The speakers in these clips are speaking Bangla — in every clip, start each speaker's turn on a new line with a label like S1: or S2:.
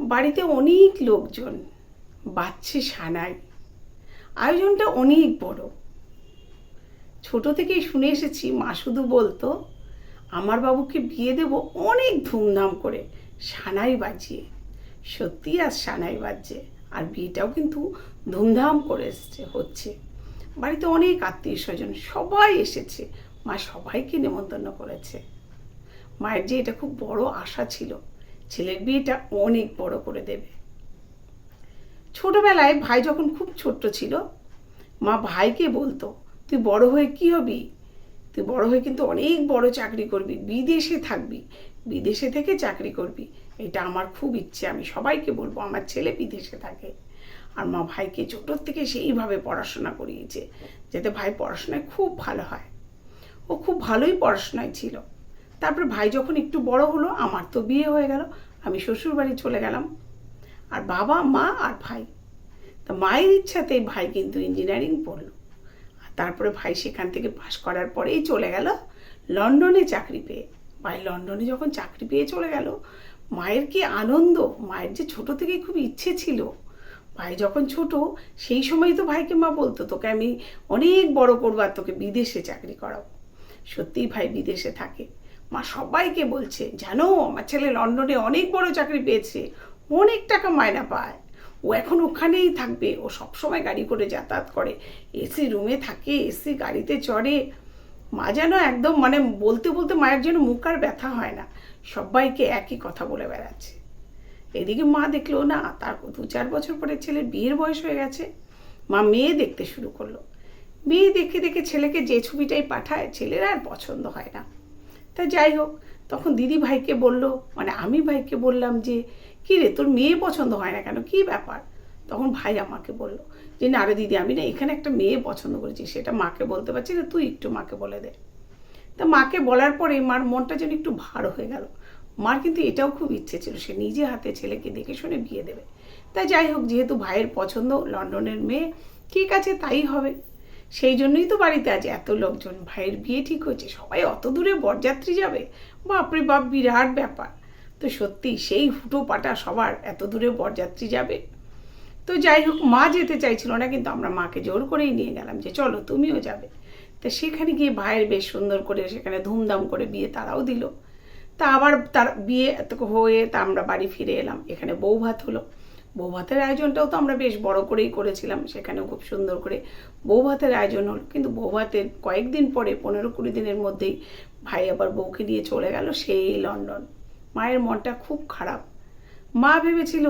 S1: বাড়িতে অনেক লোকজন, বাচ্চে সানাই। আয়োজনটা অনেক বড়। ছোট থেকেই শুনে এসেছি, মা শুধু বলতো, আমার বাবুকে বিয়ে দেব অনেক ধুমধাম করে, সানাই বাজিয়ে। সত্যি আর সানাই বাজছে, আর বিয়েটাও কিন্তু ধুমধাম করে এসছে, হচ্ছে। বাড়িতে অনেক আত্মীয় স্বজন সবাই এসেছে। মা সবাইকে নেমন্তন্ন করেছে। মায়ের যে এটা খুব বড় আশা ছিল। ছেলের বিয়েটা অনেক বড় করে দেবে। ছোটবেলায় ভাই যখন খুব ছোট্ট ছিল, মা ভাইকে বলতো, তুই বড় হয়ে কি হবি? তুই বড় হয়ে কিন্তু অনেক বড় চাকরি করবি, বিদেশে থাকবি, বিদেশে থেকে চাকরি করবি। এটা আমার খুব ইচ্ছে, আমি সবাইকে বলব, আমার ছেলে বিদেশে থাকে। আর মা ভাইকে ছোটোর থেকে সেইভাবে পড়াশোনা করিয়েছে, যাতে ভাই পড়াশোনায় খুব ভালো হয়। ও খুব ভালোই পড়াশোনায় ছিল। তারপরে ভাই যখন একটু বড় হলো, আমার তো বিয়ে হয়ে গেল, আমি শ্বশুর বাড়ি চলে গেলাম। আর বাবা, মা আর ভাই। তা মায়ের ইচ্ছাতে ভাই কিন্তু ইঞ্জিনিয়ারিং পড়ল। আর তারপরে ভাই সেখান থেকে পাশ করার পরেই চলে গেল লন্ডনে চাকরি পেয়ে। ভাই লন্ডনে যখন চাকরি পেয়ে চলে গেল, মায়ের কি আনন্দ? মায়ের যে ছোট থেকেই খুব ইচ্ছে ছিল। ভাই যখন ছোট, সেই সময় তো ভাইকে মা বলতো, তোকে আমি অনেক বড় করব আর তোকে বিদেশে চাকরি করাবো। সত্যিই ভাই বিদেশে থাকে। মা সবাইকে বলছে, জানো, আমার ছেলে লন্ডনে অনেক বড় চাকরি পেয়েছে, অনেক টাকা মায়না পায়। ও এখন ওখানেই থাকবে, ও সবসময় গাড়ি করে যাতায়াত করে। এসি রুমে থাকে এসি গাড়িতে চড়ে। মা যেন একদম মানে বলতে বলতে মায়ের যেন মুখ আর ব্যথা হয় না। সবাইকে একই কথা বলে বেড়াচ্ছে। এদিকে মা দেখল না, তার দু চার বছর পরে ছেলের বিয়ের বয়স হয়ে গেছে। মা মেয়ে দেখতে শুরু করল। মেয়ে দেখে দেখে ছেলেকে যে ছবিটাই পাঠায়, ছেলের আর পছন্দ হয় না। তা যাই হোক, তখন দিদি ভাইকে বলল মানে আমি ভাইকে বললাম যে, কী রে, তোর মেয়ে পছন্দ হয় না কেন? কী ব্যাপার? তখন ভাই আমাকে বলল যে, না রে দিদি, আমি না এখানে একটা মেয়ে পছন্দ করেছি, সেটা মাকে বলতে পারছি না, তুই একটু মাকে বলে দে। তা মাকে বলার পরে মার মনটা যেন একটু ভার হয়ে গেল। মার কিন্তু এটাও খুব ইচ্ছে ছিল, সে নিজে হাতে ছেলেকে দেখে শুনে বিয়ে দেবে। তাই যাই হোক, যেহেতু ভাইয়ের পছন্দ, লন্ডনের মেয়ে, ঠিক আছে, তাই হবে। সেই জন্যই তো বাড়িতে আছে এত লোকজন। ভাইয়ের বিয়ে ঠিক হয়েছে, সবাই অত দূরে বরযাত্রী যাবে। বাপরে বাপ, বিরাট ব্যাপার। তো সত্যি সেই হুটো পাটা সবার, এত দূরে বরযাত্রী যাবে? তো যাই হোক, মা যেতে চাইছিল না, কিন্তু আমরা মাকে জোর করেই নিয়ে গেলাম যে, চলো, তুমিও যাবে। তা সেখানে গিয়ে ভাইয়ের বেশ সুন্দর করে সেখানে ধুমধাম করে বিয়ে তারাও দিল। তা আবার তার বিয়ে এত হয়ে তা আমরা বাড়ি ফিরে এলাম। এখানে বউ ভাত হলো। বউ ভাতের আয়োজনটাও তো আমরা বেশ বড় করেই করেছিলাম, সেখানেও খুব সুন্দর করে বউ ভাতের আয়োজন হলো। কিন্তু বউ ভাতের কয়েকদিন পরে, পনেরো কুড়ি দিনের মধ্যেই ভাই আবার বউকে নিয়ে চলে গেল সেই লন্ডন। মায়ের মনটা খুব খারাপ। মা ভেবেছিল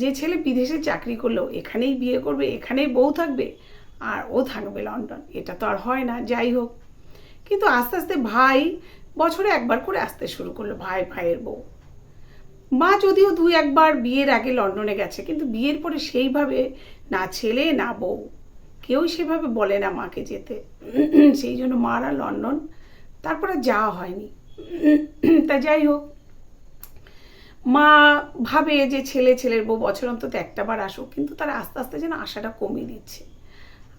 S1: যে ছেলে বিদেশে চাকরি করল এখানেই বিয়ে করবে, এখানেই বউ থাকবে, আর ও থাকবে লন্ডন। এটা তো আর হয় না, যাই হোক। কিন্তু আস্তে আস্তে ভাই বছরে একবার করে আসতে শুরু করল, ভাই, ভাইয়ের বউ। মা যদিও দুই একবার বিয়ের আগে লন্ডনে গেছে, কিন্তু বিয়ের পরে সেইভাবে না ছেলে, না বউ। কেউ সেভাবে বলে না মাকে যেতে। সেই জন্য মারা লন্ডন। তারপরে যাওয়া হয়নি। তা যাই হোক, মা ভাবে যে ছেলে ছেলের বউ বছর অন্তত একটা বার আসুক, কিন্তু তারা আস্তে আস্তে যেন আশাটা কমিয়ে দিচ্ছে।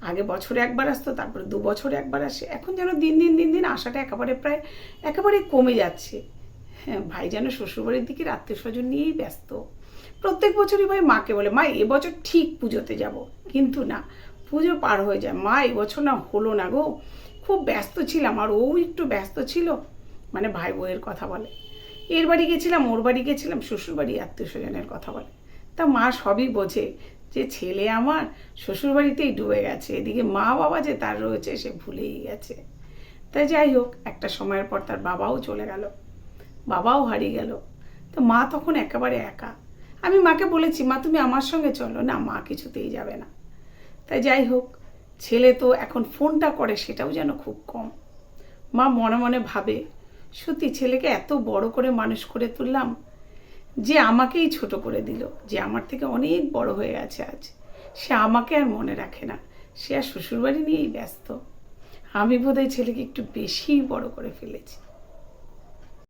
S1: আগে বছরে একবার আসতো, তারপরে দু বছরে একবার আসে। এখন যেন দিন দিন দিন দিন আশাটা একেবারে প্রায় একেবারে কমে যাচ্ছে। ভাই যেন শ্বশুরবাড়ির দিকে আত্মীয় স্বজন নিয়েই ব্যস্ত। প্রত্যেক বছরই ভাই মাকে বলে, মা এবছর ঠিক পুজোতে যাব। কিন্তু না, পুজো পার হয়ে যায়। মা এবছর না হলো না গো। খুব ব্যস্ত ছিলাম, আর ও একটু ব্যস্ত ছিল। মানে ভাই বউয়ের কথা বলে। এর বাড়ি গেছিলাম, ওর বাড়ি গেছিলাম শ্বশুর বাড়ি আত্মীয় স্বজনের কথা বলে। তা মা সবই বোঝে যে ছেলে আমার শ্বশুর বাড়িতেই ডুবে গেছে। এদিকে মা বাবা যে তার রয়েছে, সে ভুলেই গেছে। তাই যাই হোক, একটা সময়ের পর তার বাবাও চলে গেল। বাবাও হারিয়ে গেল। তো মা তখন একেবারে একা। আমি মাকে বলেছি, মা, তুমি আমার সঙ্গে চলো না, মা কিছুতেই যাবে না। তাই যাই হোক, ছেলে তো এখন ফোনটা করে সেটাও যেন খুব কম। মা মনে মনে ভাবে, সত্যি ছেলেকে এত বড় করে মানুষ করে তুললাম যে আমাকেই ছোট করে দিল, যে আমার থেকে অনেক বড় হয়ে গেছে আজ। সে আমাকে আর মনে রাখে না, সে আর শ্বশুরবাড়ি নিয়েই ব্যস্ত। আমি বোধহয় ছেলেকে একটু বেশিই বড় করে ফেলেছি।